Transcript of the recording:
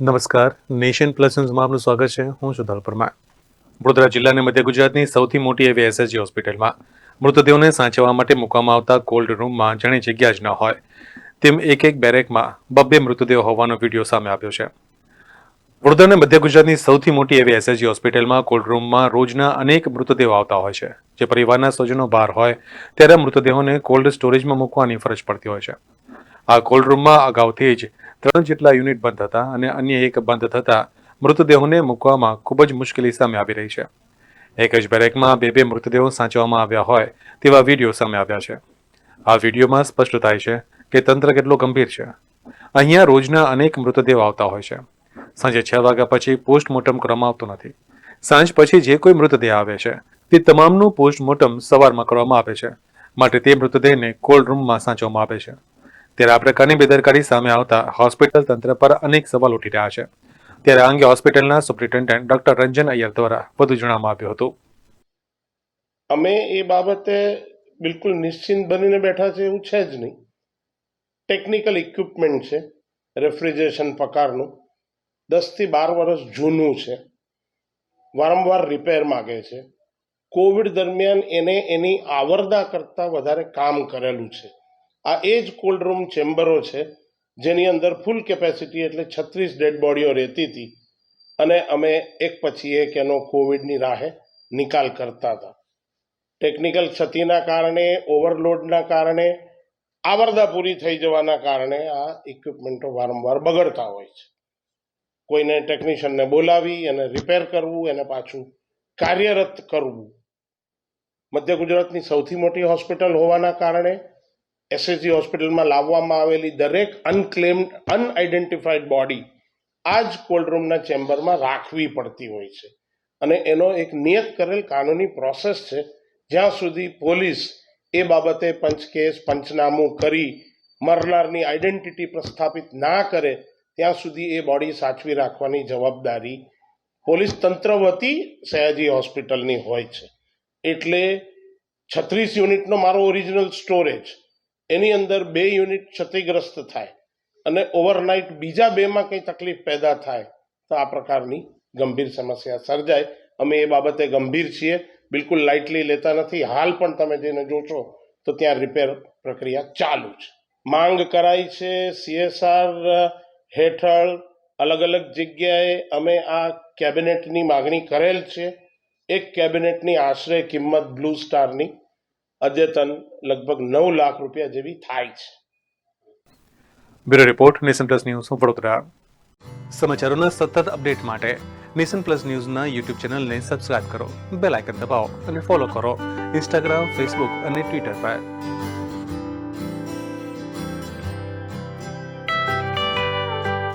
નમસ્કાર. Nation plus ન્યૂઝમાં આપનું સ્વાગત છે. હું છું ધલ પરમાર. વડોદરા જિલ્લાની મધ્ય ગુજરાતની સૌથી મોટી એવી એસએસજી હોસ્પિટલમાં મૃતદેહોને સાચવવા માટે મૂકવામાં આવતા કોલ્ડ રૂમમાં જાણે જગ્યા જ ન હોય. તેમ એક એક બેરેકમાં બબ્બે મૃતદેહો હોવાનો વીડિયો સામે આવ્યો છે. વડોદરાને મધ્ય ગુજરાતની સૌથી મોટી એવી એસએસજી હોસ્પિટલમાં કોલ્ડ રૂમમાં રોજના અનેક મૃતદેહો આવતા હોય છે. જે પરિવારના સ્વજનો બહાર હોય, ત્યારે મૃતદેહોને કોલ્ડ સ્ટોરેજમાં મૂકવાની ફરજ પડતી હોય છે. આ કોલ્ડ રૂમમાં અગાઉથી જ ત્રણ જેટલા યુનિટ બંધ હતા અને અન્ય એક બંધ થતા મૃતદેહોને મૂકવામાં ખૂબ જ મુશ્કેલી સામે આવી રહી છે. એક જ બેરેકમાં બે બે મૃતદેહો સાચવવામાં આવ્યા હોય તેવા વીડિયો સામે આવ્યા છે. આ વિડીયોમાં સ્પષ્ટ થાય છે કે તંત્ર કેટલો ગંભીર છે. અહીંયા રોજના અનેક મૃતદેહો આવતા હોય છે. સાંજે છ વાગ્યા પછી પોસ્ટમોર્ટમ કરવામાં આવતું નથી. સાંજ પછી જે કોઈ મૃતદેહ આવે છે, તે તમામનું પોસ્ટમોર્ટમ સવારમાં કરવામાં આવે છે. માટે તે મૃતદેહને કોલ્ડ રૂમમાં સાચવવામાં આવે છે. ત્યારે આ પ્રકારની બેદરકારી સામે આવતા હોસ્પિટલ તંત્ર પર અનેક સવાલ ઉઠી રહ્યા છે. ત્યારે આ અંગે હોસ્પિટલના સુપ્રિન્ટેન્ડન્ટ ડોક્ટર રંજન અય્યર દ્વારા વધુ જણાવવામાં આવ્યું હતું. અમે એ બાબતે બિલકુલ નિશ્ચિંત બનીને બેઠા છે એવું છે જ નહીં. ટેકનિકલ ઇક્વિપમેન્ટ છે, રેફ્રિજરેશન પ્રકારનું. દસથી બાર વર્ષ જૂનું છે. વારંવાર રિપેર માગે છે. કોવિડ દરમિયાન એને એની આવરદા કરતાં વધારે કામ કરેલું છે. આ એ જ કોલ્ડ રૂમ ચેમ્બરો છે, જેની અંદર ફૂલ કેપેસિટી એટલે છત્રીસ ડેડ બોડીઓ રહેતી હતી. અને અમે એક પછી એક એનો કોવિડની રાહે નિકાલ કરતા હતા. ટેકનિકલ ક્ષતિના કારણે ઓવરલોડના કારણે, આવરદા પૂરી થઈ જવાના કારણે આ ઇક્વિપમેન્ટો વારંવાર બગડતા હોય છે. કોઈને ટેકનિશિયનને બોલાવી, એને રિપેર કરવું, એને પાછું કાર્યરત કરવું. મધ્ય ગુજરાતની સૌથી મોટી હોસ્પિટલ હોવાના કારણે એસએસજી હોસ્પિટલમાં લાવવામાં આવેલી દરેક અનક્લેમ્ડ અનઆઇડેન્ટિફાઈડ બોડી આ જ કોલ્ડ રૂમના ચેમ્બરમાં રાખવી પડતી હોય છે. અને એનો એક નિયત કરેલ કાનૂની પ્રોસેસ છે, જ્યાં સુધી પોલીસ એ બાબતે પંચકેસ, પંચનામું કરી મરનારની આઈડેન્ટિટી પ્રસ્થાપિત ના કરે, ત્યાં સુધી એ બોડી સાચવી રાખવાની જવાબદારી પોલીસ તંત્ર વતી સયાજી હોસ્પિટલની હોય છે. એટલે છત્રીસ યુનિટનો મારો ઓરિજિનલ સ્ટોરેજ એની અંદર બે યુનિટ ક્ષતિગ્રસ્ત થાય અને ઓવરનાઇટ બીજા બેમાં કંઈ તકલીફ પેદા થાય, તો આ પ્રકારની ગંભીર સમસ્યા સર્જાય. અમે એ બાબતે ગંભીર છીએ, બિલકુલ લાઇટલી લેતા નથી. હાલ પણ તમે જેને જોશો, તો ત્યાં રિપેર પ્રક્રિયા ચાલુ છે. માંગ કરાઈ છે સીએસઆર હેઠળ. અલગ અલગ જગ્યાએ અમે આ કેબિનેટની માગણી કરેલ છે. એક કેબિનેટની આશરે કિંમત બ્લુ સ્ટારની અદ્યતન લગભગ નવ લાખ રૂપિયા જેવી થાય છે. Bureau report nation plus news Vadodara. સમાચારોના સતત અપડેટ માટે નેશન પ્લસ ન્યૂઝના યુટ્યુબ ચેનલને સબસ્ક્રાઇબ કરો બેલ આઇકન દબાવો અને ફોલો કરો. ઇન્સ્ટાગ્રામ ફેસબુક અને ટ્વિટર પર.